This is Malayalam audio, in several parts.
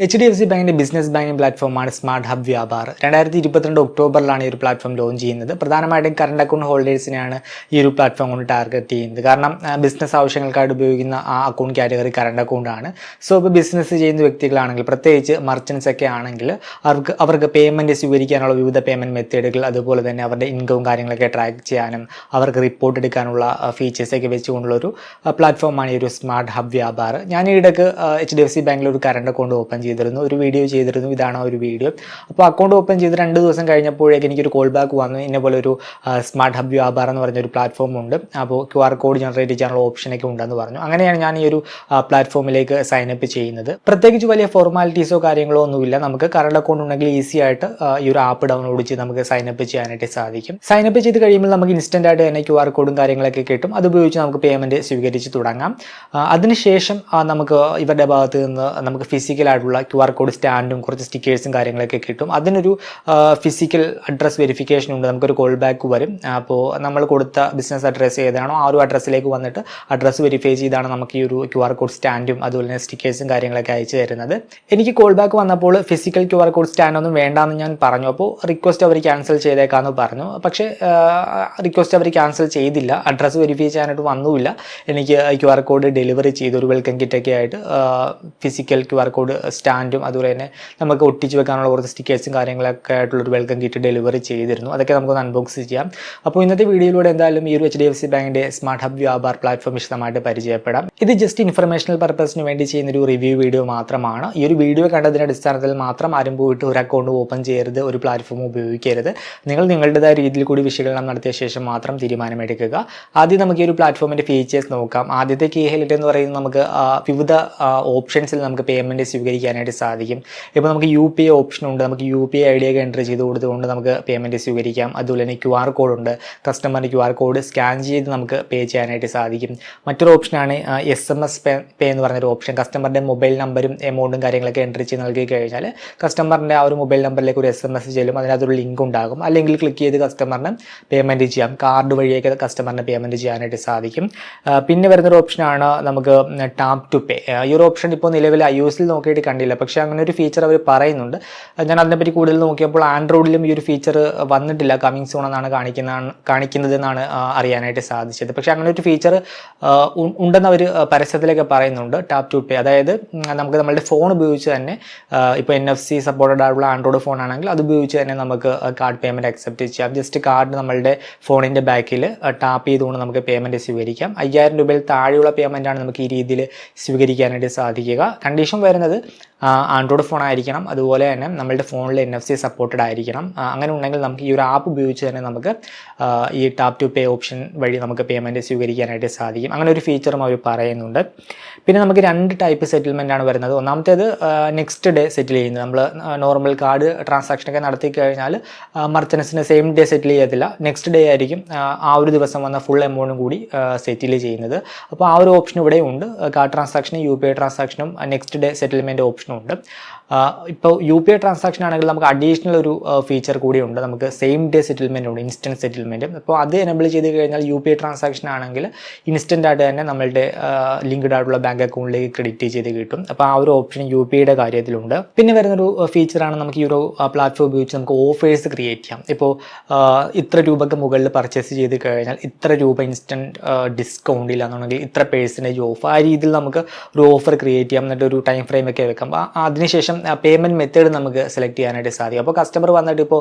എച്ച് ഡി എഫ് സി ബാങ്കിന്റെ ബിസിനസ് ബാങ്കിങ് പ്ലാറ്റ്ഫോമാണ് സ്മാർട്ട് ഹബ് വ്യാപാർ രണ്ടായിരത്തി ഇരുപത്തിരണ്ട് ഒക്ടോബറിലാണ് ഈ ഒരു പ്ലാറ്റ്ഫോം ലോഞ്ച് ചെയ്യുന്നത്. പ്രധാനമായിട്ടും കറണ്ട് അക്കൗണ്ട് ഹോൾഡേഴ്സിനെയാണ് ഈ ഒരു പ്ലാറ്റ്ഫോം കൊണ്ട് ടാർഗറ്റ് ചെയ്യുന്നത്. കാരണം ബിസിനസ് ആവശ്യങ്ങൾക്കായിട്ട് ഉപയോഗിക്കുന്ന ആ അക്കൗണ്ട് കാറ്റഗറി കറണ്ട് അക്കൗണ്ടാണ് സോ ഇപ്പോൾ ബിസിനസ് ചെയ്യുന്ന വ്യക്തികളാണെങ്കിൽ പ്രത്യേകിച്ച് മർച്ചൻസ് ഒക്കെ ആണെങ്കിൽ അവർക്ക് അവർക്ക് പേയ്മെന്റ് സ്വീകരിക്കാനുള്ള വിവിധ പേയ്മെന്റ് മെത്തേഡുകൾ അതുപോലെ തന്നെ അവരുടെ ഇൻകവും കാര്യങ്ങളൊക്കെ ട്രാക്ക് ചെയ്യാനും അവർക്ക് റിപ്പോർട്ട് എടുക്കാനുള്ള ഫീച്ചേഴ്സൊക്കെ വെച്ചുകൊണ്ടുള്ള ഒരു പ്ലാറ്റ്ഫോമാണ് ഈ ഒരു സ്മാർട്ട് ഹബ് വ്യാപാർ ഞാൻ ഈ എച്ച് ഡി എഫ് സി ബാങ്കിൽ ഒരു കറണ്ട് അക്കൗണ്ട് ഓപ്പൺ ചെയ്തിരുന്നു ഒരു വീഡിയോ ചെയ്തിരുന്നു ഇതാണ് ഒരു വീഡിയോ അപ്പോൾ അക്കൗണ്ട് ഓപ്പൺ ചെയ്ത് രണ്ട് ദിവസം കഴിഞ്ഞപ്പോഴേക്ക് എനിക്കൊരു കോൾ ബാക്ക് വന്നു. ഇന്ന പോലെ ഒരു സ്മാർട്ട് ഹബ് വ്യാപാരം എന്ന് പറഞ്ഞൊരു പ്ലാറ്റ്ഫോം ഉണ്ട്. അപ്പോൾ ക്യു ആർ കോഡ് ജനറേറ്റ് ചെയ്യാനുള്ള ഓപ്ഷനൊക്കെ ഉണ്ടെന്ന് പറഞ്ഞു. അങ്ങനെയാണ് ഞാൻ ഈ ഒരു പ്ലാറ്റ്ഫോമിലേക്ക് സൈൻ അപ്പ് ചെയ്യുന്നത്. പ്രത്യേകിച്ച് വലിയ ഫോർമാലിറ്റീസോ കാര്യങ്ങളോ ഒന്നുമില്ല. നമുക്ക് കറണ്ട് അക്കൗണ്ട് ഉണ്ടെങ്കിൽ ഈസി ആയിട്ട് ഈ ഒരു ആപ്പ് ഡൗൺലോഡ് ചെയ്ത് നമുക്ക് സൈൻ അപ്പ് ചെയ്യാനായിട്ട് സാധിക്കും. സൈൻ അപ്പ് ചെയ്ത് കഴിയുമ്പോൾ നമുക്ക് ഇൻസ്റ്റന്റ് ആയിട്ട് തന്നെ ക്യു ആർ കോഡും കാര്യങ്ങളൊക്കെ കിട്ടും. അത് ഉപയോഗിച്ച് നമുക്ക് പേയ്മെന്റ് സ്വീകരിച്ച് തുടങ്ങാം. അതിനുശേഷം നമുക്ക് ഇവരുടെ ഭാഗത്ത് നിന്ന് നമുക്ക് ഫിസിക്കലായിട്ടുള്ള ക്യു ആർ കോഡ് സ്റ്റാൻഡും കുറച്ച് സ്റ്റിക്കേഴ്സും കാര്യങ്ങളൊക്കെ കിട്ടും. അതിനൊരു ഫിസിക്കൽ അഡ്രസ് വെരിഫിക്കേഷൻ ഉണ്ട്. നമുക്കൊരു കോൾ ബാക്ക് വരും. അപ്പോൾ നമ്മൾ കൊടുത്ത ബിസിനസ് അഡ്രസ്സ് ഏതാണോ ആ ഒരു അഡ്രസ്സിലേക്ക് വന്നിട്ട് അഡ്രസ്സ് വെരിഫൈ ചെയ്താണ് നമുക്ക് ഈ ഒരു ക്യു ആർ കോഡ് സ്റ്റാൻഡും അതുപോലെ തന്നെ സ്റ്റിക്കേഴ്സും കാര്യങ്ങളൊക്കെ അയച്ചു തരുന്നത്. എനിക്ക് കോൾ ബാക്ക് വന്നപ്പോൾ ഫിസിക്കൽ ക്യു ആർ കോഡ് സ്റ്റാൻഡൊന്നും വേണ്ടാന്ന് ഞാൻ പറഞ്ഞു. അപ്പോൾ റിക്വസ്റ്റ് അവർ ക്യാൻസൽ ചെയ്തേക്കാമെന്ന് പറഞ്ഞു. പക്ഷേ റിക്വസ്റ്റ് അവർ ക്യാൻസൽ ചെയ്തില്ല. അഡ്രസ്സ് വെരിഫൈ ചെയ്യാനായിട്ട് വന്നുമില്ല. എനിക്ക് ക്യു ആർ കോഡ് ഡെലിവറി ചെയ്തു ഒരു വെൽക്കം കിറ്റൊക്കെ ആയിട്ട് ഫിസിക്കൽ ക്യു ആർ കോഡ് സ്റ്റാൻഡും അതുപോലെ തന്നെ നമുക്ക് ഒട്ടിച്ച് വെക്കാനുള്ള കുറച്ച് സ്റ്റിക്കേഴ്സും കാര്യങ്ങളൊക്കെ ആയിട്ടുള്ളൊരു വെൽക്കം കിറ്റ് ഡെലിവറി ചെയ്തിരുന്നു. അതൊക്കെ നമുക്ക് അൺബോക്സ് ചെയ്യാം. അപ്പോൾ ഇന്നത്തെ വീഡിയോയിലൂടെ എന്തായാലും ഈ ഒരു എച്ച് ഡി എഫ് സി ബാങ്കിന്റെ സ്മാർട്ട് ഹബ് വ്യാപാർ പ്ലാറ്റ്ഫോം വിശദമായിട്ട് പരിചയപ്പെടാം. ഇത് ജസ്റ്റ് ഇൻഫർമേഷണൽ പർപ്പസിന് വേണ്ടി ചെയ്യുന്ന ഒരു റിവ്യൂ വീഡിയോ മാത്രമാണ്. ഈ ഒരു വീഡിയോ കണ്ടതിന്റെ അടിസ്ഥാനത്തിൽ മാത്രം ആരും പോയിട്ട് ഒരു അക്കൗണ്ട് ഓപ്പൺ ചെയ്യരുത് ഒരു പ്ലാറ്റ്ഫോം ഉപയോഗിക്കരുത്. നിങ്ങൾ നിങ്ങളുടേതായ രീതിയിൽ കൂടി വിശകലനം നടത്തിയ ശേഷം മാത്രം തീരുമാനമെടുക്കുക. ആദ്യം നമുക്ക് ഈ ഒരു പ്ലാറ്റ്ഫോമിന്റെ ഫീച്ചേഴ്സ് നോക്കാം. ആദ്യത്തെ കീ ഹെലിറ്റ് എന്ന് പറയുന്നത് നമുക്ക് വിവിധ ഓപ്ഷൻസിൽ നമുക്ക് പേയ്മെന്റ് സ്വീകരിക്കാനായിട്ട് സാധിക്കും. ഇപ്പോൾ നമുക്ക് യു പി ഐ ഓപ്ഷൻ ഉണ്ട്. നമുക്ക് U P I I D ഒക്കെ എന്റർ ചെയ്ത് കൊടുത്തുകൊണ്ട് നമുക്ക് പേയ്മെന്റ് സ്വീകരിക്കാം. അതുപോലെ തന്നെ ക്യു ആർ കോഡ് ഉണ്ട്. കസ്റ്റമറിന് ക്യു ആർ കോഡ് സ്കാൻ ചെയ്ത് നമുക്ക് പേ ചെയ്യാനായിട്ട് സാധിക്കും. മറ്റൊരു ഓപ്ഷനാണ് S M S pay pay എന്ന് പറഞ്ഞൊരു ഓപ്ഷൻ കസ്റ്റമറിന്റെ മൊബൈൽ നമ്പരും എമൗണ്ടും കാര്യങ്ങളൊക്കെ എന്റർ ചെയ്ത് നൽകി കഴിഞ്ഞാൽ കസ്റ്റമറിന്റെ ആ ഒരു മൊബൈൽ നമ്പറിലേക്ക് ഒരു എസ് എം എസ് ചെല്ലും. അതിനകത്തൊരു ലിങ്ക് ഉണ്ടാകും. അല്ലെങ്കിൽ ക്ലിക്ക് ചെയ്ത് കസ്റ്റമറിന് പേയ്മെന്റ് ചെയ്യാം. കാർഡ് വഴിയൊക്കെ കസ്റ്റമറിന് പേയ്മെന്റ് ചെയ്യാനായിട്ട് സാധിക്കും. പിന്നെ വരുന്നൊരു ഓപ്ഷനാണ് നമുക്ക് ടാപ്പ് ടു പേ ഈ ഒരു ഓപ്ഷൻ ഇപ്പോൾ നിലവിൽ ഐ യു എസിൽ നോക്കിയിട്ട് കണ്ടില്ല. പക്ഷേ അങ്ങനെ ഒരു ഫീച്ചർ അവർ പറയുന്നുണ്ട്. ഞാൻ അതിനെപ്പറ്റി കൂടുതൽ നോക്കിയപ്പോൾ ആൻഡ്രോയിഡിലും ഈ ഒരു ഫീച്ചർ വന്നിട്ടില്ല. കമ്മിങ് സോൺ എന്നാണ് കാണിക്കുന്ന കാണിക്കുന്നതെന്നാണ് അറിയാനായിട്ട് സാധിച്ചത്. പക്ഷേ അങ്ങനെ ഒരു ഫീച്ചർ ഉണ്ടെന്ന് അവർ പരസ്യത്തിലൊക്കെ പറയുന്നുണ്ട്. ടാപ്പ് ടു പേ അതായത് നമുക്ക് നമ്മുടെ ഫോൺ ഉപയോഗിച്ച് തന്നെ ഇപ്പോൾ എൻ എഫ് സി സപ്പോർട്ടഡ് ആയിട്ടുള്ള ആൻഡ്രോയിഡ് ഫോൺ ആണെങ്കിൽ അത് ഉപയോഗിച്ച് തന്നെ നമുക്ക് കാർഡ് പേയ്മെന്റ് അക്സെപ്റ്റ് ചെയ്യാം. ജസ്റ്റ് കാർഡ് നമ്മളുടെ ഫോണിന്റെ ബാക്കിൽ ടാപ്പ് ചെയ്തുകൊണ്ട് നമുക്ക് പേയ്മെന്റ് സ്വീകരിക്കാം. അയ്യായിരം രൂപയിൽ താഴെയുള്ള പേയ്മെന്റാണ് നമുക്ക് ഈ രീതിയിൽ സ്വീകരിക്കാനായിട്ട് സാധിക്കുക. കണ്ടീഷൻ വരുന്നത് ആൻഡ്രോയിഡ് ഫോൺ ആയിരിക്കണം. അതുപോലെ തന്നെ നമ്മളുടെ ഫോണിൽ എൻ എഫ് സി സപ്പോർട്ടഡ് ആയിരിക്കണം. അങ്ങനെ ഉണ്ടെങ്കിൽ നമുക്ക് ഈ ഒരു ആപ്പ് ഉപയോഗിച്ച് തന്നെ നമുക്ക് ഈ ടാപ്പ് ടു പേ ഓപ്ഷൻ വഴി നമുക്ക് പേയ്മെന്റ് സ്വീകരിക്കാനായിട്ട് സാധിക്കും. അങ്ങനെ ഒരു ഫീച്ചറും അവർ പറയുന്നുണ്ട്. പിന്നെ നമുക്ക് രണ്ട് ടൈപ്പ് സെറ്റിൽമെന്റ് ആണ് വരുന്നത്. ഒന്നാമത്തേത് നെക്സ്റ്റ് ഡേ സെറ്റിൽ ചെയ്യുന്നത്. നമ്മൾ നോർമൽ കാർഡ് ട്രാൻസാക്ഷനൊക്കെ നടത്തി കഴിഞ്ഞാൽ മർച്ചൻസിന് സെയിം ഡേ സെറ്റിൽ ചെയ്യത്തില്ല. നെക്സ്റ്റ് ഡേ ആയിരിക്കും ആ, ഒരു ദിവസം വന്ന ഫുൾ എമൗണ്ടും കൂടി സെറ്റിൽ ചെയ്യുന്നത്. അപ്പോൾ ആ ഒരു ഓപ്ഷൻ ഇവിടെ ഉണ്ട്. കാർഡ് ട്രാൻസാക്ഷനും യു പി ഐ ട്രാൻസാക്ഷനും നെക്സ്റ്റ് ഡേ സെറ്റിൽമെന്റ് ഓപ്ഷനും ഉണ്ട് ഇപ്പോൾ യു പി ഐ ട്രാൻസാക്ഷൻ ആണെങ്കിൽ നമുക്ക് അഡീഷണൽ ഒരു ഫീച്ചർ കൂടി ഉണ്ട്. നമുക്ക് സെയിം ഡേ സെറ്റിൽമെന്റ് ഉണ്ട് ഇൻസ്റ്റന്റ് സെറ്റിൽമെന്റ് അപ്പോൾ അത് എനബിൾ ചെയ്ത് കഴിഞ്ഞാൽ യു പി ഐ ട്രാൻസാക്ഷൻ ആണെങ്കിൽ ഇൻസ്റ്റന്റ് ആയിട്ട് തന്നെ നമ്മളുടെ ലിങ്ക്ഡ് ആയിട്ടുള്ള ബാങ്ക് അക്കൗണ്ടിലേക്ക് ക്രെഡിറ്റ് ചെയ്ത് കിട്ടും. അപ്പോൾ ആ ഒരു ഓപ്ഷൻ യു പി ഐയുടെ കാര്യത്തിലുണ്ട്. പിന്നെ വരുന്നൊരു ഫീച്ചറാണ് നമുക്ക് ഈ ഒരു പ്ലാറ്റ്ഫോം ഉപയോഗിച്ച് നമുക്ക് ഓഫേഴ്സ് ക്രിയേറ്റ് ചെയ്യാം. ഇപ്പോൾ ഇത്ര രൂപയ്ക്ക് മുകളിൽ പർച്ചേസ് ചെയ്ത് കഴിഞ്ഞാൽ ഇത്ര രൂപ ഇൻസ്റ്റന്റ് ഡിസ്കൗണ്ട് ഇല്ലാന്നുണ്ടെങ്കിൽ ഇത്ര പേഴ്സന്റേജ് ഓഫ് ആ രീതിയിൽ നമുക്ക് ഒരു ഓഫർ ക്രിയേറ്റ് ചെയ്യാം. എന്നിട്ട് ഒരു ടൈം ഫ്രെയിമൊക്കെ വെക്കാം അപ്പോൾ അതിനുശേഷം പേയ്മെന്റ് മെത്തേഡ് നമുക്ക് സെലക്ട് ചെയ്യാനായിട്ട് സാധിക്കും. അപ്പോൾ കസ്റ്റമർ വന്നിട്ട് ഇപ്പോൾ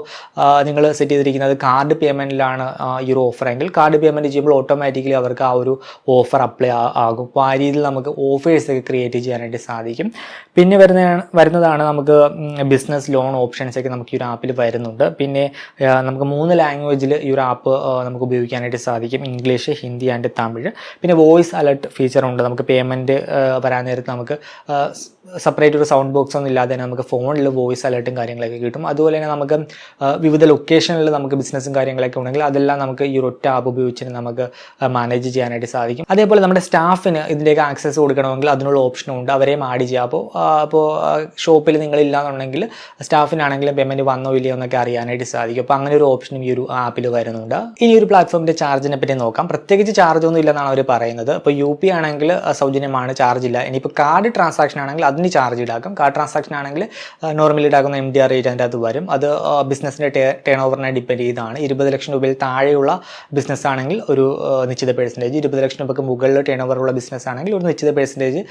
നിങ്ങൾ സെറ്റ് ചെയ്തിരിക്കുന്നത് കാർഡ് പേയ്മെന്റിലാണ് ഈ ഒരു ഓഫർ എങ്കിൽ കാർഡ് പേയ്മെന്റ് ചെയ്യുമ്പോൾ ഓട്ടോമാറ്റിക്കലി അവർക്ക് ആ ഒരു ഓഫർ അപ്ലൈ ആകും. അപ്പോൾ ആ രീതിയിൽ നമുക്ക് ഓഫേഴ്സ് ഒക്കെ ക്രിയേറ്റ് ചെയ്യാനായിട്ട് സാധിക്കും. പിന്നെ വരുന്ന വരുന്നതാണ് നമുക്ക് ബിസിനസ് ലോൺ ഓപ്ഷൻസ് ഒക്കെ നമുക്ക് ഈ ഒരു ആപ്പിൽ വരുന്നുണ്ട്. പിന്നെ നമുക്ക് മൂന്ന് ലാംഗ്വേജിൽ ഈ ഒരു ആപ്പ് നമുക്ക് ഉപയോഗിക്കാനായിട്ട് സാധിക്കും. English Hindi and Tamil. പിന്നെ വോയിസ് അലർട്ട് ഫീച്ചർ ഉണ്ട്. നമുക്ക് പേയ്മെന്റ് വരാൻ നേരത്ത് നമുക്ക് സെപ്പറേറ്റ് ഒരു സൗണ്ട് ബോക്സ് ഒന്നും ഇല്ലാതെ തന്നെ നമുക്ക് ഫോണിൽ വോയിസ് അലേർട്ടും കാര്യങ്ങളൊക്കെ കിട്ടും. അതുപോലെ തന്നെ നമുക്ക് വിവിധ ലൊക്കേഷനിൽ നമുക്ക് ബിസിനസ്സും കാര്യങ്ങളൊക്കെ ഉണ്ടെങ്കിൽ അതെല്ലാം നമുക്ക് ഈ ഒറ്റ ആപ്പ് ഉപയോഗിച്ച് നമുക്ക് മാനേജ് ചെയ്യാനായിട്ട് സാധിക്കും. അതേപോലെ നമ്മുടെ സ്റ്റാഫിന് ഇതിന്റെയൊക്കെ ആക്സസ് കൊടുക്കണമെങ്കിൽ അതിനുള്ള ഓപ്ഷനും ഉണ്ട്. അവരെയും ആഡ് ചെയ്യാം. അപ്പോൾ അപ്പോൾ ഷോപ്പിൽ നിങ്ങളില്ല എന്നുണ്ടെങ്കിൽ സ്റ്റാഫിനാണെങ്കിലും പേയ്മെന്റ് വന്നോ ഇല്ലയോ എന്നൊക്കെ അറിയാനായിട്ട് സാധിക്കും. അപ്പോൾ അങ്ങനെ ഒരു ഓപ്ഷനും ഈ ഒരു ആപ്പിൽ വരുന്നുണ്ട്. ഇനി ഒരു പ്ലാറ്റ്ഫോമിന്റെ ചാർജിനെ പറ്റി നോക്കാം. പ്രത്യേകിച്ച് ചാർജ് ഒന്നും ഇല്ലെന്നാണ് അവർ പറയുന്നത്. അപ്പോൾ യു പി ആണെങ്കിൽ സൗജന്യമാണ്. ചാർജ് ഇല്ല. ഇനിയിപ്പോൾ കാർഡ് ട്രാൻസാക്ഷൻ ആണെങ്കിൽ അതിന് ചാർജ് ഇടാക്കും കാർഡ് ട്രാൻസാക്ഷൻ ആണെങ്കിൽ നോർമലി ഈടാക്കുന്ന എം ഡി ആർ റേറ്റ് അതിന്റെ അത് വരും. അത് ബിസിനസ്സിന്റെ ടേൺ ഓവറിനെ ഡിപ്പെൻഡ് ചെയ്താണ്. ഇരുപത് ലക്ഷം രൂപയിൽ താഴെയുള്ള ബിസിനസ് ആണെങ്കിൽ ഒരു നിശ്ചിത പെർസെന്റേജ് ഇരുപത് ലക്ഷം രൂപയ്ക്ക് മുകളിൽ ടേൺ ഓവറുള്ള ബിസിനസ് ആണെങ്കിൽ ഒരു നിശ്ചിത പെർസെന്റേജ്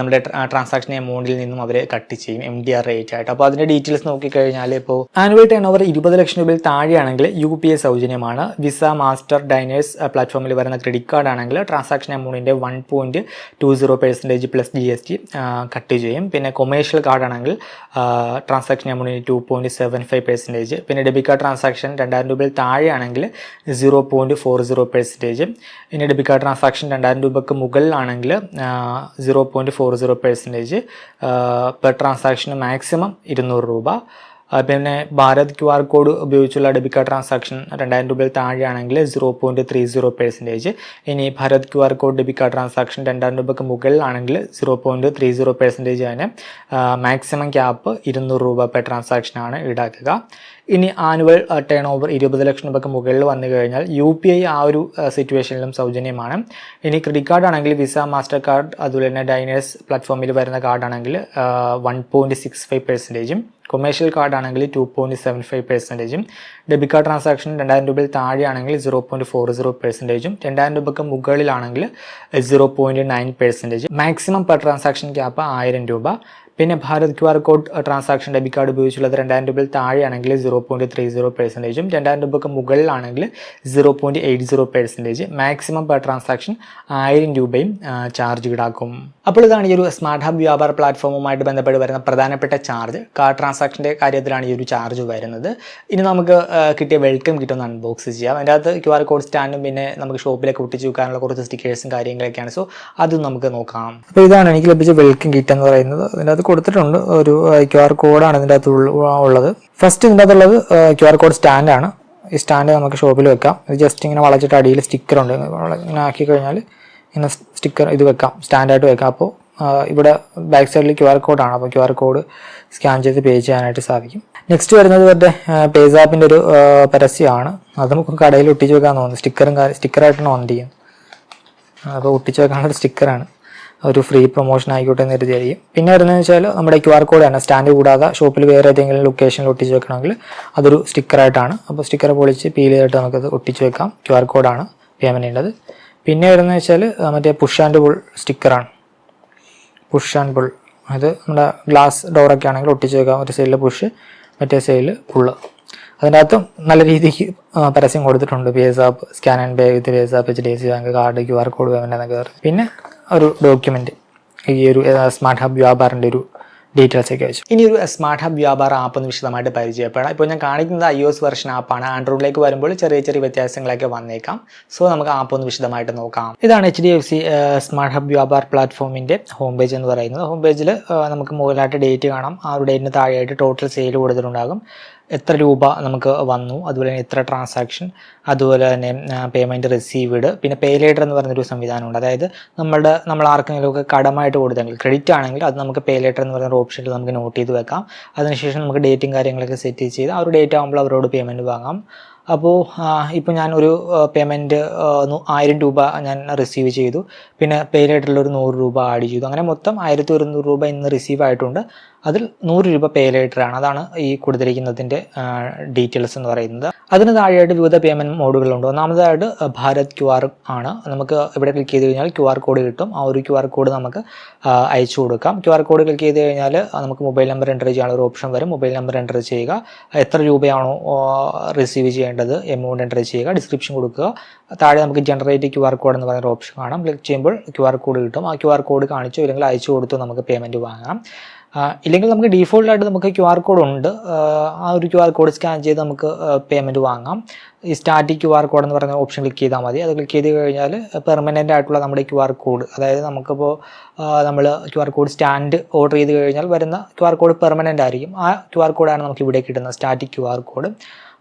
നമ്മുടെ ട്രാൻസാക്ഷൻ എമൗണ്ടിൽ നിന്നും അവരെ കട്ട് ചെയ്യും എം ഡി ആർ റേറ്റ് ആയിട്ട്. അപ്പോൾ അതിന്റെ ഡീറ്റെയിൽസ് നോക്കിക്കഴിഞ്ഞാൽ ഇപ്പോൾ ആനുവൽ ടേൺ ഓവർ ഇരുപത് ലക്ഷം രൂപയിൽ താഴെയാണെങ്കിൽ യു പി ഐ സൗജന്യമാണ്. വിസ മാസ്റ്റർ ഡൈനേഴ്സ് പ്ലാറ്റ്ഫോമിൽ വരുന്ന ക്രെഡിറ്റ് കാർഡ് ആണെങ്കിൽ transaction എമൗണ്ടിന്റെ one point two zero percentage plus G S T cut ചെയ്യും. പിന്നെ കൊമേഴ്ഷ്യൽ കാർഡ് ആണെങ്കിൽ transaction എമൗണ്ടിന് two point seven five percentage പിന്നെ ഡെബിറ്റ് കാർഡ് ട്രാൻസാക്ഷൻ രണ്ടായിരം രൂപയിൽ താഴെയാണെങ്കിൽ zero point four zero percentage ഇനി ഡെബിറ്റ് കാർഡ് ട്രാൻസാക്ഷൻ രണ്ടായിരം രൂപയ്ക്ക് മുകളിലാണെങ്കിൽ zero point four zero percentage per transaction maximum ഇരുന്നൂറ് രൂപ. പിന്നെ ഭാരത് ക്യു ആർ കോഡ് ഉപയോഗിച്ചുള്ള ഡെബിറ്റ് കാർഡ് ട്രാൻസാക്ഷൻ രണ്ടായിരം രൂപയിൽ താഴെയാണെങ്കിൽ zero point three zero percentage ഇനി Bharat Q R code debit card transaction രണ്ടായിരം രൂപയ്ക്ക് മുകളിലാണെങ്കിൽ zero point three zero percentage ആണ്. മാക്സിമം ക്യാപ്പ് ഇരുന്നൂറ് രൂപ പെർ ട്രാൻസാക്ഷനാണ് ഈടാക്കുക. ഇനി ആനുവൽ ടേൺ ഓവർ ഇരുപത് ലക്ഷം രൂപയ്ക്ക് മുകളിൽ വന്നു കഴിഞ്ഞാൽ യു പി ഐ ആ ഒരു സിറ്റുവേഷനിലും സൗജന്യമാണ്. ഇനി ക്രെഡിറ്റ് കാർഡ് ആണെങ്കിൽ വിസ മാസ്റ്റർ കാർഡ് അതുപോലെ തന്നെ ഡൈനേഴ്സ് പ്ലാറ്റ്ഫോമിൽ വരുന്ന കാർഡാണെങ്കിൽ വൺ പോയിന്റ് സിക്സ് ഫൈവ് പെർസെന്റേജും കൊമേഴ്ഷ്യൽ കാർഡ് ആണെങ്കിൽ ടു പോയിന്റ് സെവൻ ഫൈവ് പെർസെന്റേജും ഡെബിറ്റ് കാർഡ് ട്രാൻസാക്ഷൻ രണ്ടായിരം രൂപയിൽ താഴെയാണെങ്കിൽ സീറോ പോയിന്റ് ഫോർ സീറോ പെർസെന്റേജും രണ്ടായിരം രൂപയ്ക്ക് മുകളിലാണെങ്കിൽ zero point nine percentage maximum per transaction cap ആയിരം രൂപ പിന്നെ Bharat Q R code transaction debit card ഉപയോഗിച്ചുള്ളത് രണ്ടായിരം രൂപയിൽ താഴെയാണെങ്കിൽ സീറോ പോയിന്റ് ത്രീ സീറോ പെർസെന്റേജും രണ്ടായിരം രൂപയ്ക്ക് മുകളിലാണെങ്കിൽ zero point eight zero percentage maximum per transaction ആയിരം രൂപയും ചാർജ് ഈടാക്കും. അപ്പോൾ ഇതാണ് ഈ ഒരു സ്മാർട്ട് ഹബ് വ്യാപാര പ്ലാറ്റ്ഫോമുമായിട്ട് ബന്ധപ്പെട്ട് വരുന്ന പ്രധാനപ്പെട്ട ചാർജ് കാർഡ് ട്രാൻസാക്ഷന്റെ കാര്യത്തിലാണ് ഈ ഒരു ചാർജ് വരുന്നത്. ഇനി നമുക്ക് കിട്ടിയ വെൽക്കം കിറ്റ് ഒന്ന് അൺബോക്സ് ചെയ്യാം. അതിന്റെ അകത്ത് ക്യു ആർ കോഡ് സ്റ്റാൻഡും പിന്നെ നമുക്ക് ഷോപ്പിലേക്ക് ഒട്ടിച്ച് വെക്കാനുള്ള കുറച്ച് സ്റ്റിക്കേഴ്സും കാര്യങ്ങളൊക്കെയാണ്. സോ അതും നമുക്ക് നോക്കാം. അപ്പോൾ ഇതാണ് എനിക്ക് ലഭിച്ച വെൽക്കം കിറ്റ് എന്ന് പറയുന്നത്. അതിന്റെ കൊടുത്തിട്ടുണ്ട്. ഒരു ക്യു ആർ കോഡാണ് ഇതിന്റെ അകത്ത് ഉള്ളത്. ഫസ്റ്റ് ഇതിന്റെ അകത്തുള്ളത് ക്യു ആർ കോഡ് സ്റ്റാൻഡാണ് ഈ സ്റ്റാൻഡ് നമുക്ക് ഷോപ്പിൽ വെക്കാം. ഇത് ജസ്റ്റ് ഇങ്ങനെ വളച്ചിട്ട് അടിയിൽ സ്റ്റിക്കർ ഉണ്ട്. ഇങ്ങനെ ആക്കി കഴിഞ്ഞാൽ ഇങ്ങനെ സ്റ്റിക്കർ ഇത് വെക്കാം. സ്റ്റാൻഡായിട്ട് വെക്കാം. അപ്പോൾ ഇവിടെ ബാക്ക് സൈഡിൽ ക്യു ആർ കോഡാണ് അപ്പോൾ ക്യു ആർ കോഡ് സ്കാൻ ചെയ്ത് പേ ചെയ്യാനായിട്ട് സാധിക്കും. നെക്സ്റ്റ് വരുന്നത് ഇവരുടെ പേസാപ്പിന്റെ ഒരു പരസ്യമാണ്. അത് നമുക്ക് കടയിൽ ഒട്ടിച്ച് വെക്കാൻ തോന്നുന്നു. സ്റ്റിക്കറും സ്റ്റിക്കറായിട്ടാണ് ഓൺ ചെയ്യുന്നത്. അപ്പോൾ ഒട്ടിച്ച് വെക്കാനുള്ള സ്റ്റിക്കറാണ് ഒരു ഫ്രീ പ്രൊമോഷൻ ആയിക്കോട്ടെ എന്ന് കരുതിയായിരിക്കും. പിന്നെ വരുന്നതെന്ന് വെച്ചാൽ നമ്മുടെ ക്യു ആർ കോഡാണ് സ്റ്റാൻഡ് കൂടാതെ ഷോപ്പിൽ വേറെ ഏതെങ്കിലും ലൊക്കേഷനിൽ ഒട്ടിച്ച് വെക്കണമെങ്കിൽ അതൊരു സ്റ്റിക്കറായിട്ടാണ് അപ്പോൾ സ്റ്റിക്കർ പൊളിച്ച് പീൽ ചെയ്തിട്ട് നമുക്കത് ഒട്ടിച്ച് വെക്കാം. ക്യു ആർ കോഡാണ് പേയ്മെന്റ് ചെയ്യേണ്ടത്. പിന്നെ വരുന്നത് വെച്ചാൽ മറ്റേ പുഷ് ആൻഡ് പുൾ സ്റ്റിക്കറാണ് പുഷ് ആൻഡ് പുൾ അത് നമ്മുടെ ഗ്ലാസ് ഡോറൊക്കെ ആണെങ്കിൽ ഒട്ടിച്ച് വെക്കാം. ഒരു സൈഡിൽ പുഷ് മറ്റേ സൈഡിൽ പുള്ള് അതിന്റെ അകത്തും നല്ല രീതിക്ക് പരസ്യം കൊടുത്തിട്ടുണ്ട്. P S app scan and pay with P S app H D S bank card Q R code payment എന്നൊക്കെ പിന്നെ ഒരു ഡോക്യുമെന്റ് ഈ ഒരു സ്മാർട്ട് ഹബ് വ്യാപാറിന്റെ ഒരു ഡീറ്റെയിൽസ് ഒക്കെ വെച്ചു. ഇനി ഒരു സ്മാർട്ട് ഹബ് വ്യാപാര ആപ്പ് ഒന്ന് വിശദമായിട്ട് പരിചയപ്പെടാം. ഇപ്പോൾ ഞാൻ കാണിക്കുന്നത് ഐ എസ് വെർഷൻ ആപ്പാണ് ആൻഡ്രോയിഡിലേക്ക് വരുമ്പോൾ ചെറിയ ചെറിയ വ്യത്യാസങ്ങളൊക്കെ വന്നേക്കാം. സോ നമുക്ക് ആപ്പ് ഒന്ന് വിശദമായിട്ട് നോക്കാം. ഇതാണ് H D F C smart hub Vyapar പ്ലാറ്റ്ഫോമിന്റെ home page എന്ന് പറയുന്നത്. ഹോം പേജിൽ നമുക്ക് മുകളിലായിട്ട് ഡേറ്റ് കാണാം. ആ ഒരു ഡേറ്റിന് താഴെയായിട്ട് ടോട്ടൽ സെയിൽ കൊടുത്തിട്ടുണ്ടാകും. എത്ര രൂപ നമുക്ക് വന്നു അതുപോലെ തന്നെ എത്ര ട്രാൻസാക്ഷൻ അതുപോലെ തന്നെ പേയ്മെന്റ് റിസീവ്ഡ് പിന്നെ പേ ലേറ്റർ എന്ന് പറഞ്ഞൊരു സംവിധാനമുണ്ട്. അതായത് നമ്മളുടെ നമ്മൾ ആർക്കെങ്കിലുമൊക്കെ കടമായിട്ട് കൊടുത്തെങ്കിൽ ക്രെഡിറ്റ് ആണെങ്കിൽ അത് നമുക്ക് പേ ലേറ്റർ എന്ന് പറയുന്ന ഓപ്ഷനിൽ നമുക്ക് നോട്ട് ചെയ്ത് വെക്കാം. അതിനുശേഷം നമുക്ക് ഡേറ്റും കാര്യങ്ങളൊക്കെ സെറ്റ് ചെയ്ത് ആ ഒരു ഡേറ്റ് ആകുമ്പോൾ അവരോട് പേയ്മെന്റ് വാങ്ങാം. അപ്പോൾ ഇപ്പോൾ ഞാൻ ഒരു പേയ്മെന്റ് ആയിരം രൂപ ഞാൻ റിസീവ് ചെയ്തു. പിന്നെ പേ ലേറ്ററിൽ ഒരു നൂറ് രൂപ ആഡ് ചെയ്തു. അങ്ങനെ മൊത്തം ആയിരത്തി ഒരുന്നൂറ് രൂപ ഇന്ന് റിസീവ് ആയിട്ടുണ്ട്. അതിൽ നൂറ് രൂപ പേ ലേറ്ററാണ് അതാണ് ഈ കൊടുത്തിരിക്കുന്നതിന്റെ ഡീറ്റെയിൽസ് എന്ന് പറയുന്നത്. അതിന് താഴെയായിട്ട് വിവിധ പേയ്മെന്റ് മോഡുകളുണ്ട് ഒന്നാമതായിട്ട് ഭാരത് ക്യു ആർ ആണ്. നമുക്ക് ഇവിടെ ക്ലിക്ക് ചെയ്ത് കഴിഞ്ഞാൽ ക്യു ആർ കോഡ് കിട്ടും. ആ ഒരു ക്യു ആർ കോഡ് നമുക്ക് അയച്ചു കൊടുക്കാം. ക്യു ആർ കോഡ് ക്ലിക്ക് ചെയ്ത് കഴിഞ്ഞാൽ നമുക്ക് മൊബൈൽ നമ്പർ എന്റർ ചെയ്യാനുള്ള ഒരു ഓപ്ഷൻ വരും. മൊബൈൽ നമ്പർ എന്റർ ചെയ്യുക. എത്ര രൂപയാണോ റിസീവ് ചെയ്യേണ്ടത് എമൗണ്ട് എന്റർ ചെയ്യുക ഡിസ്ക്രിപ്ഷൻ കൊടുക്കുക. താഴെ നമുക്ക് ജനറേറ്റ് ക്യു ആർ കോഡ് എന്ന് പറയുന്ന ഓപ്ഷൻ കാണാം. ക്ലിക്ക് ചെയ്യുമ്പോൾ ക്യു ആർ കോഡ് കിട്ടും. ആ ക്യു ആർ കോഡ് കാണിച്ചു അല്ലെങ്കിൽ അയച്ചു കൊടുത്ത് നമുക്ക് പേയ്മെന്റ് വാങ്ങാം. ഇല്ലെങ്കിൽ നമുക്ക് ഡീഫോൾട്ടായിട്ട് നമുക്ക് ക്യു ആർ കോഡ് ഉണ്ട്. ആ, ഒരു ക്യു ആർ കോഡ് സ്കാൻ ചെയ്ത് നമുക്ക് പേയ്മെന്റ് വാങ്ങാം. ഈ സ്റ്റാറ്റിക് ക്യു ആർ കോഡ് എന്ന് പറയുന്ന ഓപ്ഷൻ ക്ലിക്ക് ചെയ്താൽ മതി. അത് ക്ലിക്ക് ചെയ്ത് കഴിഞ്ഞാൽ പെർമനന്റ് ആയിട്ടുള്ള നമ്മുടെ ക്യു ആർ കോഡ് അതായത് നമുക്കിപ്പോൾ നമ്മൾ Q R code stand order ചെയ്ത് കഴിഞ്ഞാൽ വരുന്ന ക്യു ആർ കോഡ് പെർമനന്റ് ആയിരിക്കും. ആ ക്യു ആർ കോഡാണ് നമുക്ക് ഇവിടെ കിട്ടുന്നത് സ്റ്റാറ്റിക് ക്യു ആർ കോഡ്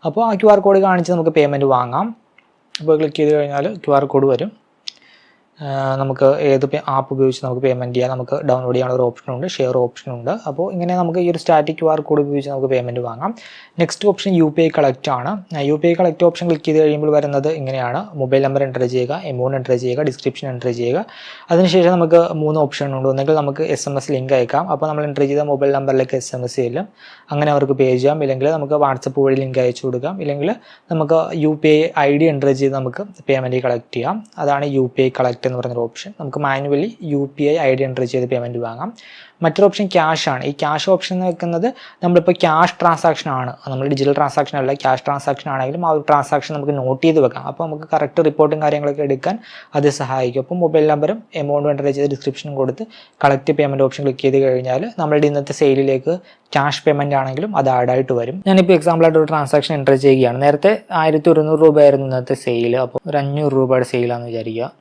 അപ്പോൾ ആ ക്യു ആർ കോഡ് കാണിച്ച് നമുക്ക് പേയ്മെന്റ് വാങ്ങാം. അപ്പോൾ ക്ലിക്ക് ചെയ്ത് കഴിഞ്ഞാൽ ക്യു ആർ കോഡ് വരും. നമുക്ക് ഏത് ആപ്പ് ഉപയോഗിച്ച് നമുക്ക് പേയ്മെന്റ് ചെയ്യാം. നമുക്ക് ഡൗൺലോഡ് ചെയ്യാനുള്ള ഒരു ഓപ്ഷൻ ഉണ്ട് ഷെയർ ഓപ്ഷൻ ഉണ്ട്. അപ്പോൾ ഇങ്ങനെ നമുക്ക് ഈ ഒരു സ്റ്റാറ്റിക് ക്യു ആർ കോഡ് ഉപയോഗിച്ച് നമുക്ക് പേയ്മെന്റ് വാങ്ങാം. Next option U P I collect ആണ്. U P I collect option click ചെയ്ത് കഴിയുമ്പോൾ വരുന്നത് ഇങ്ങനെയാണ്. മൊബൈൽ നമ്പർ എന്റർ ചെയ്യുക എമൗണ്ട് എന്റർ ചെയ്യുക ഡിസ്ക്രിപ്ഷൻ എന്റർ ചെയ്യുക. അതിനുശേഷം നമുക്ക് മൂന്ന് ഓപ്ഷൻ ഉണ്ട്. ഒന്നെങ്കിൽ നമുക്ക് എസ് എം എസ് ലിങ്ക് അയക്കാം. അപ്പോൾ നമ്മൾ എന്റർ ചെയ്ത മൊബൈൽ നമ്പറിലേക്ക് എസ് എം എസ് ചെയ്യലും അങ്ങനെ അവർക്ക് പേ ചെയ്യാം. ഇല്ലെങ്കിൽ നമുക്ക് വാട്സപ്പ് വഴി ലിങ്ക് അയച്ചു കൊടുക്കാം. ഇല്ലെങ്കിൽ നമുക്ക് U P I I D enter ചെയ്ത് നമുക്ക് പേയ്മെന്റ് കളക്ട് ചെയ്യാം. അതാണ് യു പി ഐ കളക്ട് എന്ന് പറയുന്ന ഓപ്ഷൻ നമുക്ക് manually U P I I D enter ചെയ്ത് പേയ്മെന്റ് വാങ്ങാം. മറ്റൊരു ഓപ്ഷൻ ക്യാഷ് ആണ്. ഈ ക്യാഷ് ഓപ്ഷൻ എന്ന് വെക്കുന്നത് നമ്മളിപ്പോൾ ക്യാഷ് ട്രാൻസാക്ഷൻ ആണ്. നമ്മൾ ഡിജിറ്റൽ ട്രാൻസാക്ഷൻ അല്ല ക്യാഷ് ട്രാൻസാക്ഷൻ ആണെങ്കിലും ആ ഒരു ട്രാൻസാക്ഷൻ നമുക്ക് നോട്ട് ചെയ്ത് വെക്കാം. അപ്പോൾ നമുക്ക് കറക്റ്റ് റിപ്പോർട്ടും കാര്യങ്ങളൊക്കെ എടുക്കാൻ അത് സഹായിക്കും. അപ്പോൾ മൊബൈൽ നമ്പറും എമൗണ്ട് എന്റർ ചെയ്ത് ഡിസ്ക്രിപ്ഷനും കൊടുത്ത് കളക്ട് പേയ്മെന്റ് ഓപ്ഷൻ ക്ലിക്ക് ചെയ്ത് കഴിഞ്ഞാൽ നമ്മളുടെ ഇന്നത്തെ സെയിലിലേക്ക് ക്യാഷ് പേയ്മെന്റ് ആണെങ്കിലും അത് ആഡായിട്ട് വരും. ഞാനിപ്പോൾ എക്സാമ്പിളായിട്ട് ഒരു ട്രാൻസാക്ഷൻ എന്റർ ചെയ്യുകയാണ്. നേരത്തെ ആയിരത്തി ഒരുന്നൂറ് രൂപയായിരുന്നു ഇന്നത്തെ സെയിൽ അപ്പോൾ ഒരു അഞ്ഞൂറ് രൂപയുടെ സെയിലാണെന്ന് വിചാരിക്കുക.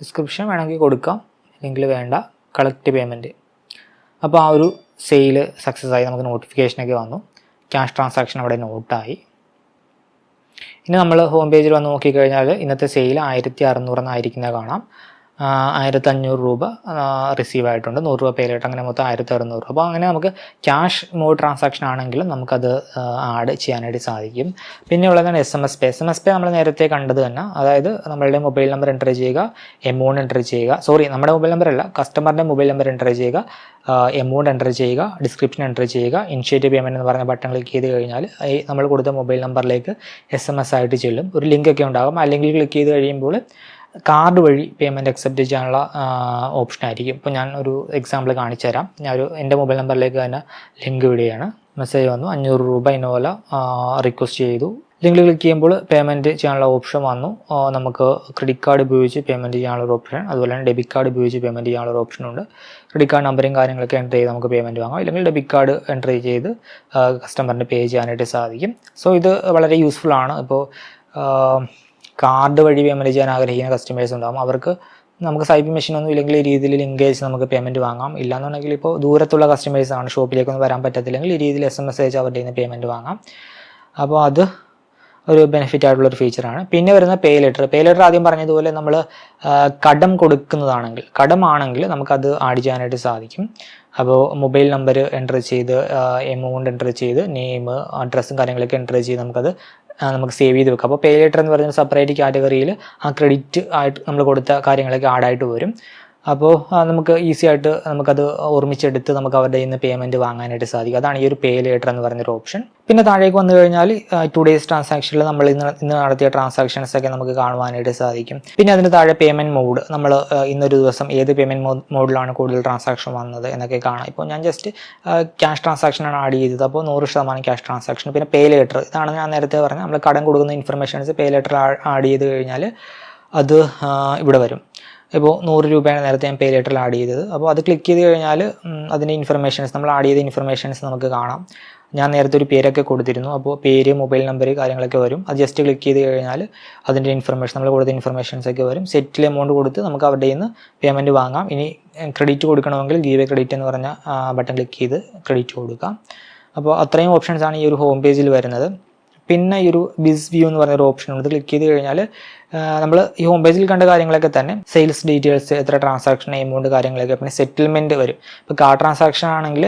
ഡിസ്ക്രിപ്ഷൻ വേണമെങ്കിൽ കൊടുക്കാം. അല്ലെങ്കിൽ വേണ്ട. കളക്ട് പേയ്മെന്റ് അപ്പോൾ ആ ഒരു സെയിൽ സക്സസ് ആയി നമുക്ക് നോട്ടിഫിക്കേഷനൊക്കെ വന്നു. ക്യാഷ് ട്രാൻസാക്ഷൻ അവിടെ നോട്ടായി ഇനി നമ്മൾ ഹോം പേജിൽ വന്ന് നോക്കിക്കഴിഞ്ഞാൽ ഇന്നത്തെ സെയിൽ ആയിരത്തി അറുന്നൂറെന്നായിരിക്കുന്നത് കാണാം. ആയിരത്തി അഞ്ഞൂറ് രൂപ റിസീവ് ആയിട്ടുണ്ട്. നൂറ് രൂപ പേരായിട്ട് അങ്ങനെ മൊത്തം ആയിരത്തി അറുന്നൂറ് അപ്പോൾ അങ്ങനെ നമുക്ക് ക്യാഷ് മോഡ് ട്രാൻസാക്ഷൻ ആണെങ്കിലും നമുക്കത് ആഡ് ചെയ്യാനായിട്ട് സാധിക്കും. പിന്നെ ഉള്ളതാണ് S M S pay S M S pay നമ്മൾ നേരത്തെ കണ്ടത് തന്നെ. അതായത് നമ്മളുടെ മൊബൈൽ നമ്പർ എന്റർ ചെയ്യുക എമൗണ്ട് എന്റർ ചെയ്യുക. സോറി നമ്മുടെ മൊബൈൽ നമ്പർ അല്ല കസ്റ്റമറിന്റെ മൊബൈൽ നമ്പർ എന്റർ ചെയ്യുക എമൗണ്ട് എന്റർ ചെയ്യുക ഡിസ്ക്രിപ്ഷൻ എന്റർ ചെയ്യുക ഇനിഷ്യേറ്റീവ് പേയ്മെന്റ് എന്ന് പറഞ്ഞ ബട്ടൺ ക്ലിക്ക് ചെയ്ത് കഴിഞ്ഞാൽ നമ്മൾ കൊടുത്ത മൊബൈൽ നമ്പറിലേക്ക് എസ് എം എസ് ആയിട്ട് ചെല്ലും. ഒരു ലിങ്ക് ഒക്കെ ഉണ്ടാകും. അല്ലെങ്കിൽ ലിങ്കിൽ ക്ലിക്ക് ചെയ്ത് കഴിയുമ്പോൾ കാർഡ് വഴി പേയ്മെന്റ് അക്സെപ്റ്റ് ചെയ്യാനുള്ള ഓപ്ഷൻ ആയിരിക്കും. ഇപ്പോൾ ഞാൻ ഒരു എക്സാമ്പിൾ കാണിച്ചു തരാം. ഞാൻ ഒരു എന്റെ മൊബൈൽ നമ്പറിലേക്ക് തന്നെ ലിങ്ക് വിടുകയാണ് മെസ്സേജ് വന്നു അഞ്ഞൂറ് രൂപ ഇന്നോല റിക്വസ്റ്റ് ചെയ്തു. ലിങ്കിൽ ക്ലിക്ക് ചെയ്യുമ്പോൾ പേയ്മെന്റ് ചെയ്യാനുള്ള ഓപ്ഷൻ വന്നു. നമുക്ക് ക്രെഡിറ്റ് കാർഡ് ഉപയോഗിച്ച് പേയ്മെന്റ് ചെയ്യാനുള്ള ഒരു ഓപ്ഷൻ അതുപോലെ തന്നെ ഡെബിറ്റ് കാർഡ് ഉപയോഗിച്ച് പേയ്മെന്റ് ചെയ്യാനുള്ള ഒരു ഓപ്ഷൻ ഉണ്ട്. ക്രെഡിറ്റ് കാർഡ് നമ്പറും കാര്യങ്ങളൊക്കെ എന്റർ ചെയ്ത് നമുക്ക് പേയ്മെന്റ് വാങ്ങാം. അല്ലെങ്കിൽ ഡെബിറ്റ് കാർഡ് എന്റർ ചെയ്ത് കസ്റ്റമറിന് പേ ചെയ്യാനായിട്ട് സാധിക്കും. സോ ഇത് വളരെ യൂസ്ഫുൾ ആണ്. ഇപ്പോൾ കാർഡ് വഴി പേയ്മെന്റ് ചെയ്യാൻ ആഗ്രഹിക്കുന്ന കസ്റ്റമേഴ്സ് ഉണ്ടാകും അവർക്ക് നമുക്ക് സൈപ്പ് മെഷീൻ ഒന്നും ഇല്ലെങ്കിൽ ഈ രീതിയിൽ അയച്ച് നമുക്ക് പേയ്മെന്റ് വാങ്ങാം. ഇല്ലാന്നുണ്ടെങ്കിൽ ഇപ്പോൾ ദൂരത്തുള്ള കസ്റ്റമേഴ്സ് ആണ്. ഷോപ്പിലേക്കൊന്നും വരാൻ പറ്റത്തില്ലെങ്കിൽ ഈ രീതിയിൽ എസ് എം എസ് അയച്ച് അവരുടെ നിന്ന് പേയ്മെന്റ് വാങ്ങാം. അപ്പോൾ അത് ഒരു ബെനിഫിറ്റ് ആയിട്ടുള്ള ഒരു ഫീച്ചറാണ് പിന്നെ വരുന്ന പേ ലെറ്റർ പേ ലെറ്റർ ആദ്യം പറഞ്ഞതുപോലെ നമ്മൾ കടം കൊടുക്കുന്നതാണെങ്കിൽ കടമാണെങ്കിൽ നമുക്കത് ആഡ് ചെയ്യാനായിട്ട് സാധിക്കും. അപ്പോൾ മൊബൈൽ നമ്പർ എന്റർ ചെയ്ത് എമൗണ്ട് എന്റർ ചെയ്ത് നെയിം അഡ്രസ്സും കാര്യങ്ങളൊക്കെ എന്റർ ചെയ്ത് നമുക്കത് നമുക്ക് സേവ് ചെയ്ത് വെക്കാം. അപ്പോൾ പേ ലെറ്റർ എന്ന് പറയുന്ന സെപ്പറേറ്റ് കാറ്റഗറിയിൽ ആ ക്രെഡിറ്റ് ആയിട്ട് നമ്മൾ കൊടുത്ത കാര്യങ്ങളൊക്കെ ആഡായിട്ട് വരും. അപ്പോൾ നമുക്ക് ഈസി ആയിട്ട് നമുക്കത് ഓർമ്മിച്ചെടുത്ത് നമുക്ക് അവരുടെ ഇന്ന് പേയ്മെന്റ് വാങ്ങാനായിട്ട് സാധിക്കും. അതാണ് ഈ ഒരു പേ ലേറ്റർ എന്ന് പറയുന്നൊരു ഓപ്ഷൻ പിന്നെ താഴേക്ക് വന്നു കഴിഞ്ഞാൽ ടു ഡേയ്സ് ട്രാൻസാക്ഷനിൽ നമ്മൾ ഇന്ന് ഇന്ന് നടത്തിയ ട്രാൻസാക്ഷൻസ് ഒക്കെ നമുക്ക് കാണുവാനായിട്ട് സാധിക്കും. പിന്നെ അതിന് താഴെ പേയ്മെന്റ് മോഡ് നമ്മൾ ഇന്നൊരു ദിവസം ഏത് പേയ്മെന്റ് മോഡിലാണ് കൂടുതൽ ട്രാൻസാക്ഷൻ വന്നത് എന്നൊക്കെ കാണാം. ഇപ്പോൾ ഞാൻ ജസ്റ്റ് ക്യാഷ് ട്രാൻസാക്ഷനാണ് ആഡ് ചെയ്തത്. അപ്പോൾ നൂറ് ശതമാനം ക്യാഷ് ട്രാൻസാക്ഷൻ പിന്നെ പേ ലേറ്റർ ഇതാണ് ഞാൻ നേരത്തെ പറഞ്ഞത്. നമ്മൾ കടം കൊടുക്കുന്ന ഇൻഫർമേഷൻസ് പേ ലേറ്റർ ആഡ് ചെയ്ത് കഴിഞ്ഞാൽ അത് ഇവിടെ വരും. ഇപ്പോൾ നൂറ് രൂപയാണ് നേരത്തെ ഞാൻ പേ ലെറ്ററിൽ ആഡ് ചെയ്തത്. അപ്പോൾ അത് ക്ലിക്ക് ചെയ്ത് കഴിഞ്ഞാൽ അതിന്റെ ഇൻഫർമേഷൻസ് നമ്മൾ ആഡ് ചെയ്ത ഇൻഫർമേഷൻസ് നമുക്ക് കാണാം. ഞാൻ നേരത്തെ ഒരു പേരൊക്കെ കൊടുത്തിരുന്നു. അപ്പോൾ പേര് മൊബൈൽ നമ്പർ കാര്യങ്ങളൊക്കെ വരും. അത് ജസ്റ്റ് ക്ലിക്ക് ചെയ്ത് കഴിഞ്ഞാൽ അതിന്റെ ഇൻഫർമേഷൻ നമ്മൾ കൊടുത്ത ഇൻഫർമേഷൻസ് ഒക്കെ വരും. സെറ്റിൽ എമൗണ്ട് കൊടുത്ത് നമുക്ക് അവിടെ നിന്ന് പേയ്മെന്റ് വാങ്ങാം. ഇനി ക്രെഡിറ്റ് കൊടുക്കണമെങ്കിൽ ഗീവ് ക്രെഡിറ്റ് എന്ന് പറഞ്ഞ ബട്ടൺ ക്ലിക്ക് ചെയ്ത് ക്രെഡിറ്റ് കൊടുക്കാം. അപ്പോൾ അത്രയും ഓപ്ഷൻസാണ് ഈ ഒരു ഹോം പേജിൽ വരുന്നത്. പിന്നെ ഈ ഒരു ബിസ് വ്യൂ എന്ന് പറഞ്ഞൊരു ഓപ്ഷൻ ഉണ്ട്. ക്ലിക്ക് ചെയ്ത് കഴിഞ്ഞാൽ നമ്മൾ ഈ ഹോം പേജിൽ കണ്ട കാര്യങ്ങളൊക്കെ തന്നെ സെയിൽസ് ഡീറ്റെയിൽസ് എത്ര ട്രാൻസാക്ഷൻ എമൗണ്ട് കാര്യങ്ങളൊക്കെ പിന്നെ സെറ്റിൽമെന്റ് വരും. ഇപ്പോൾ കാർ ട്രാൻസാക്ഷൻ ആണെങ്കിൽ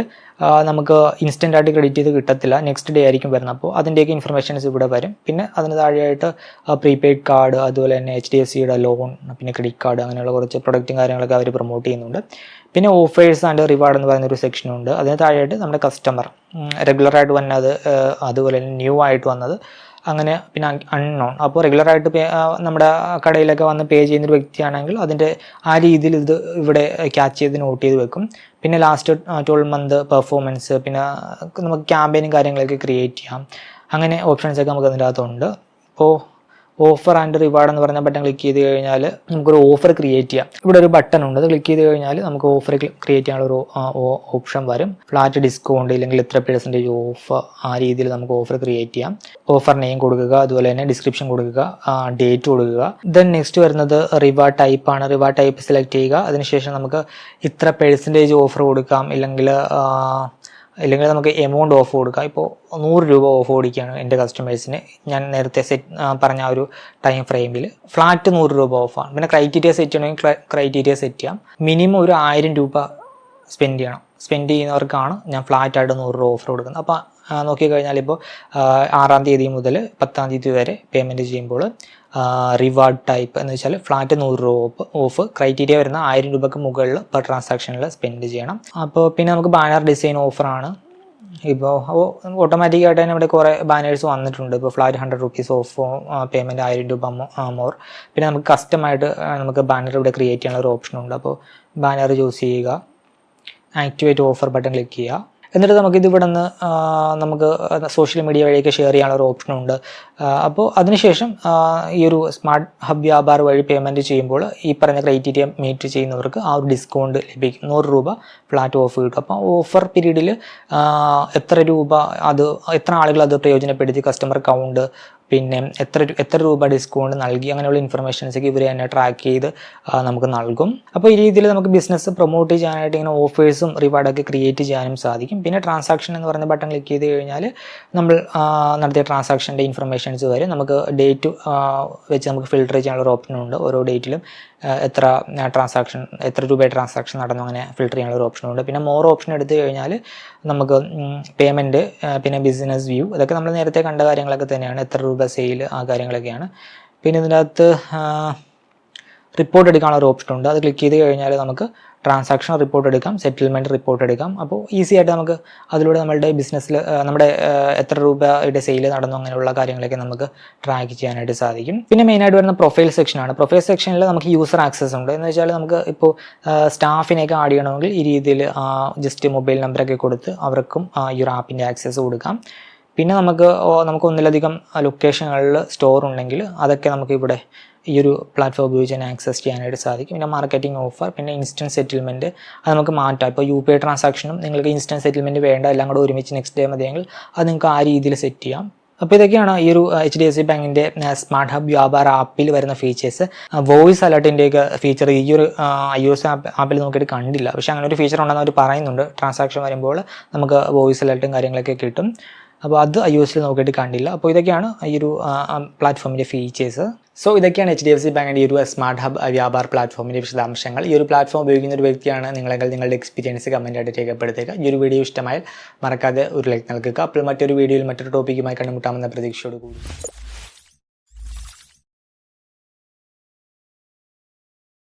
നമുക്ക് ഇൻസ്റ്റന്റ് ആയിട്ട് ക്രെഡിറ്റ് ചെയ്ത് കിട്ടത്തില്ല. നെക്സ്റ്റ് ഡേ ആയിരിക്കും വരുന്നത്. അപ്പോൾ അതിന്റെയൊക്കെ ഇൻഫർമേഷൻസ് ഇവിടെ വരും. പിന്നെ അതിന് താഴെയായിട്ട് പ്രീപെയ്ഡ് കാർഡ് അതുപോലെ തന്നെ എച്ച് ഡി എഫ് സിയുടെ ലോൺ പിന്നെ ക്രെഡിറ്റ് കാർഡ് അങ്ങനെയുള്ള കുറച്ച് പ്രൊഡക്റ്റും കാര്യങ്ങളൊക്കെ അവർ പ്രൊമോട്ട് ചെയ്യുന്നുണ്ട്. പിന്നെ ഓഫേഴ്സ് ആൻഡ് റിവാർഡ് എന്ന് പറയുന്ന ഒരു സെക്ഷനുണ്ട് അതിന് താഴെയായിട്ട് നമ്മുടെ കസ്റ്റമർ റെഗുലറായിട്ട് വന്നത് അതുപോലെ തന്നെ ന്യൂ ആയിട്ട് വന്നത് അങ്ങനെ പിന്നെ അൺനോൺ അപ്പോൾ റെഗുലറായിട്ട് നമ്മുടെ കടയിലൊക്കെ വന്ന് പേ ചെയ്യുന്നൊരു വ്യക്തിയാണെങ്കിൽ അതിന്റെ ആ രീതിയിൽ ഇത് ഇവിടെ ക്യാച്ച് ചെയ്ത് നോട്ട് ചെയ്ത് വെക്കും. പിന്നെ ലാസ്റ്റ് ട്വൽവ് മന്ത് പെർഫോമൻസ് പിന്നെ നമുക്ക് ക്യാമ്പയിനും കാര്യങ്ങളൊക്കെ ക്രിയേറ്റ് ചെയ്യാം. അങ്ങനെ ഓപ്ഷൻസൊക്കെ നമുക്ക് അതിന്റെ അകത്തുണ്ട്. അപ്പോൾ ഓഫർ ആൻഡ് റിവാർഡ് എന്ന് പറഞ്ഞ ബട്ടൺ ക്ലിക്ക് ചെയ്ത് കഴിഞ്ഞാൽ നമുക്കൊരു ഓഫർ ക്രിയേറ്റ് ചെയ്യാം. ഇവിടെ ഒരു ബട്ടൺ ഉണ്ട്. അത് ക്ലിക്ക് ചെയ്ത് കഴിഞ്ഞാൽ നമുക്ക് ഓഫർ ക്രിയേറ്റ് ചെയ്യാനുള്ള ഒരു ഓപ്ഷൻ വരും. ഫ്ലാറ്റ് ഡിസ്കൗണ്ട് ഇല്ലെങ്കിൽ ഇത്ര പെർസെന്റേജ് ഓഫ് ആ രീതിയിൽ നമുക്ക് ഓഫർ ക്രിയേറ്റ് ചെയ്യാം. ഓഫർ നെയിം കൊടുക്കുക അതുപോലെ തന്നെ ഡിസ്ക്രിപ്ഷൻ കൊടുക്കുക ഡേറ്റ് കൊടുക്കുക. ദെൻ നെക്സ്റ്റ് വരുന്നത് റിവാർഡ് ടൈപ്പ് ആണ്. റിവാർഡ് ടൈപ്പ് സെലക്ട് ചെയ്യുക. അതിനുശേഷം നമുക്ക് ഇത്ര പെർസെന്റേജ് ഓഫർ കൊടുക്കാം. ഇല്ലെങ്കിൽ ഇല്ലെങ്കിൽ നമുക്ക് എമൗണ്ട് ഓഫ് കൊടുക്കാം. ഇപ്പോൾ നൂറ് രൂപ ഓഫ് ഓടിക്കുകയാണ് എന്റെ കസ്റ്റമേഴ്സിന് ഞാൻ നേരത്തെ സെറ്റ് പറഞ്ഞ ഒരു ടൈം ഫ്രെയിമിൽ ഫ്ലാറ്റ് നൂറ് രൂപ ഓഫാണ് പിന്നെ ക്രൈറ്റീരിയ സെറ്റ് ചെയ്യണമെങ്കിൽ ക്രൈറ്റീരിയ സെറ്റ് ചെയ്യാം. മിനിമം ഒരു ആയിരം രൂപ സ്പെൻഡ് ചെയ്യണം. സ്പെൻഡ് ചെയ്യുന്നവർക്കാണ് ഞാൻ ഫ്ലാറ്റായിട്ട് നൂറ് രൂപ ഓഫർ കൊടുക്കുന്നത്. അപ്പോൾ നോക്കിക്കഴിഞ്ഞാൽ ഇപ്പോൾ ആറാം തീയതി മുതൽ പത്താം തീയതി വരെ പേയ്മെന്റ് ചെയ്യുമ്പോൾ റിവാർഡ് ടൈപ്പ് എന്ന് വെച്ചാൽ ഫ്ലാറ്റ് നൂറ് രൂപ ഓഫ് ക്രൈറ്റീരിയ വരുന്ന ആയിരം രൂപയ്ക്ക് മുകളിൽ പെർ ട്രാൻസാക്ഷനിൽ സ്പെൻഡ് ചെയ്യണം. അപ്പോൾ പിന്നെ നമുക്ക് ബാനർ ഡിസൈൻ ഓഫറാണ് ഇപ്പോൾ ഓട്ടോമാറ്റിക്കായിട്ട് തന്നെ ഇവിടെ കുറേ ബാനേഴ്സ് വന്നിട്ടുണ്ട്. ഇപ്പോൾ flat hundred rupees off payment ആയിരം രൂപ മോർ പിന്നെ നമുക്ക് കസ്റ്റമായിട്ട് നമുക്ക് ബാനർ ഇവിടെ ക്രിയേറ്റ് ചെയ്യാനുള്ള ഒരു ഓപ്ഷൻ ഉണ്ട്. അപ്പോൾ ബാനർ ചൂസ് ചെയ്യുക. ആക്ടിവേറ്റ് ഓഫർ ബട്ടൺ ക്ലിക്ക് ചെയ്യുക. എന്നിട്ട് നമുക്ക് ഇതിവിടെ നിന്ന് നമുക്ക് സോഷ്യൽ മീഡിയ വഴിയൊക്കെ ഷെയർ ചെയ്യാനുള്ള ഒരു ഓപ്ഷനുണ്ട് അപ്പോൾ അതിനുശേഷം ഈ ഒരു സ്മാർട്ട് ഹബ് വ്യാപാർ വഴി പേയ്മെന്റ് ചെയ്യുമ്പോൾ ഈ പറഞ്ഞ ക്രൈറ്റീരിയ മീറ്റ് ചെയ്യുന്നവർക്ക് ആ ഒരു ഡിസ്കൗണ്ട് ലഭിക്കും. നൂറ് രൂപ ഫ്ലാറ്റ് ഓഫ് കിട്ടും. അപ്പോൾ ഓഫർ പീരീഡിൽ എത്ര രൂപ അത് എത്ര ആളുകൾ അത് പ്രയോജനപ്പെടുത്തി കസ്റ്റമർ കൗണ്ട് പിന്നെ എത്ര എത്ര രൂപ ഡിസ്കൗണ്ട് നൽകി അങ്ങനെയുള്ള ഇൻഫർമേഷൻസ് ഒക്കെ ഇവർ തന്നെ ട്രാക്ക് ചെയ്ത് നമുക്ക് നൽകും. അപ്പോൾ ഈ രീതിയിൽ നമുക്ക് ബിസിനസ് പ്രൊമോട്ട് ചെയ്യാനായിട്ട് ഇങ്ങനെ ഓഫേഴ്സും റിവാർഡൊക്കെ ക്രിയേറ്റ് ചെയ്യാനും സാധിക്കും. പിന്നെ ട്രാൻസാക്ഷൻ എന്ന് പറയുന്ന ബട്ടൺ ക്ലിക്ക് ചെയ്ത് കഴിഞ്ഞാൽ നമ്മൾ നടത്തിയ ട്രാൻസാക്ഷന്റെ ഇൻഫർമേഷൻസ് വരെ നമുക്ക് ഡേറ്റ് വെച്ച് നമുക്ക് ഫിൽട്ടർ ചെയ്യാനുള്ള ഒരു ഓപ്ഷൻ ഉണ്ട്. ഓരോ ഡേറ്റിലും എത്ര ട്രാൻസാക്ഷൻ എത്ര രൂപ ട്രാൻസാക്ഷൻ നടന്നു അങ്ങനെ ഫിൽട്ടർ ചെയ്യാനുള്ള ഒരു ഓപ്ഷൻ ഉണ്ട്. പിന്നെ മോർ ഓപ്ഷൻ എടുത്തു കഴിഞ്ഞാൽ നമുക്ക് പേയ്മെന്റ് പിന്നെ ബിസിനസ് വ്യൂ ഇതൊക്കെ നമ്മൾ നേരത്തെ കണ്ട കാര്യങ്ങളൊക്കെ തന്നെയാണ്. എത്ര രൂപ സെയിൽ ആ കാര്യങ്ങളൊക്കെയാണ്. പിന്നെ ഇതിനകത്ത് റിപ്പോർട്ട് എടുക്കാനുള്ള ഒരു ഓപ്ഷൻ ഉണ്ട്. അത് ക്ലിക്ക് ചെയ്ത് കഴിഞ്ഞാൽ നമുക്ക് ട്രാൻസാക്ഷൻ റിപ്പോർട്ട് എടുക്കാം സെറ്റിൽമെന്റ് റിപ്പോർട്ട് എടുക്കാം. അപ്പോൾ ഈസി ആയിട്ട് നമുക്ക് അതിലൂടെ നമ്മളുടെ ബിസിനസ്സിൽ നമ്മുടെ എത്ര രൂപയുടെ സെയിൽ നടന്നു അങ്ങനെയുള്ള കാര്യങ്ങളൊക്കെ നമുക്ക് ട്രാക്ക് ചെയ്യാനായിട്ട് സാധിക്കും. പിന്നെ മെയിനായിട്ട് വരുന്ന പ്രൊഫൈൽ സെക്ഷനാണ് പ്രൊഫൈൽ സെക്ഷനിൽ നമുക്ക് യൂസർ ആക്സസ് ഉണ്ട്. എന്ന് വെച്ചാൽ നമുക്ക് ഇപ്പോൾ സ്റ്റാഫിനെയൊക്കെ ആഡ് ചെയ്യണമെങ്കിൽ ഈ രീതിയിൽ ജസ്റ്റ് മൊബൈൽ നമ്പറൊക്കെ കൊടുത്ത് അവർക്കും ഈ ഒരു ആപ്പിന്റെ ആക്സസ് കൊടുക്കാം. പിന്നെ നമുക്ക് നമുക്ക് ഒന്നിലധികം ലൊക്കേഷനുകളിൽ സ്റ്റോർ ഉണ്ടെങ്കിൽ അതൊക്കെ നമുക്ക് ഇവിടെ ഈ ഒരു പ്ലാറ്റ്ഫോം ഉപയോഗിച്ച് തന്നെ ആക്സസ് ചെയ്യാനായിട്ട് സാധിക്കും. പിന്നെ മാർക്കറ്റിംഗ് ഓഫർ പിന്നെ ഇൻസ്റ്റന്റ് സെറ്റിൽമെന്റ് അത് നമുക്ക് മാറ്റാം. ഇപ്പോൾ യു പി ഐ ട്രാൻസാക്ഷനും നിങ്ങൾക്ക് ഇൻസ്റ്റന്റ് സെറ്റിൽമെന്റ് വേണ്ട എല്ലാം കൂടെ ഒരുമിച്ച് നെക്സ്റ്റ് ഡേ മതിയെങ്കിൽ അത് നിങ്ങൾക്ക് ആ രീതിയിൽ സെറ്റ് ചെയ്യാം. അപ്പോൾ ഇതൊക്കെയാണ് ഈ ഒരു എച്ച് ഡി എഫ് സി ബാങ്കിന്റെ സ്മാർട്ട് ഹബ് വ്യാപാര ആപ്പിൽ വരുന്ന ഫീച്ചേഴ്സ് വോയിസ് അലർട്ടിന്റെയൊക്കെ ഫീച്ചർ ഈ ഒരു ഐ ഒ എസ് ആപ്പ് ആപ്പിൽ നോക്കിയിട്ട് കണ്ടില്ല. പക്ഷേ അങ്ങനെ ഒരു ഫീച്ചർ ഉണ്ടെന്ന് അവർ പറയുന്നുണ്ട്. ട്രാൻസാക്ഷൻ വരുമ്പോൾ നമുക്ക് വോയിസ് അലർട്ടും കാര്യങ്ങളൊക്കെ കിട്ടും. അപ്പോൾ അത് ഐ ഒ എസിൽ നോക്കിയിട്ട് കണ്ടില്ല. അപ്പോൾ ഇതൊക്കെയാണ് ഈ ഒരു പ്ലാറ്റ്ഫോമിന്റെ ഫീച്ചേഴ്സ് സോ ഇതൊക്കെയാണ് എച്ച് ഡി എഫ് സി ബാങ്കിന്റെ ഈ ഒരു സ്മാർട്ട് ഹബ് വ്യാപാര പ്ലാറ്റ്ഫോമിന്റെ വിശദാംശങ്ങൾ. ഈ ഒരു പ്ലാറ്റ്ഫോം ഉപയോഗിക്കുന്ന ഒരു വ്യക്തിയാണ് നിങ്ങളെങ്കിൽ നിങ്ങളുടെ എക്സ്പീരിയൻസ് കമന്റായിട്ട് രേഖപ്പെടുത്തുക. ഈ ഒരു വീഡിയോ ഇഷ്ടമായാൽ മറക്കാതെ ഒരു ലൈക്ക് നൽകുക. അപ്പോൾ മറ്റൊരു വീഡിയോയിൽ മറ്റൊരു ടോപ്പിക്കുമായി കണ്ടുമുട്ടാമെന്ന പ്രതീക്ഷയോട് കൂടി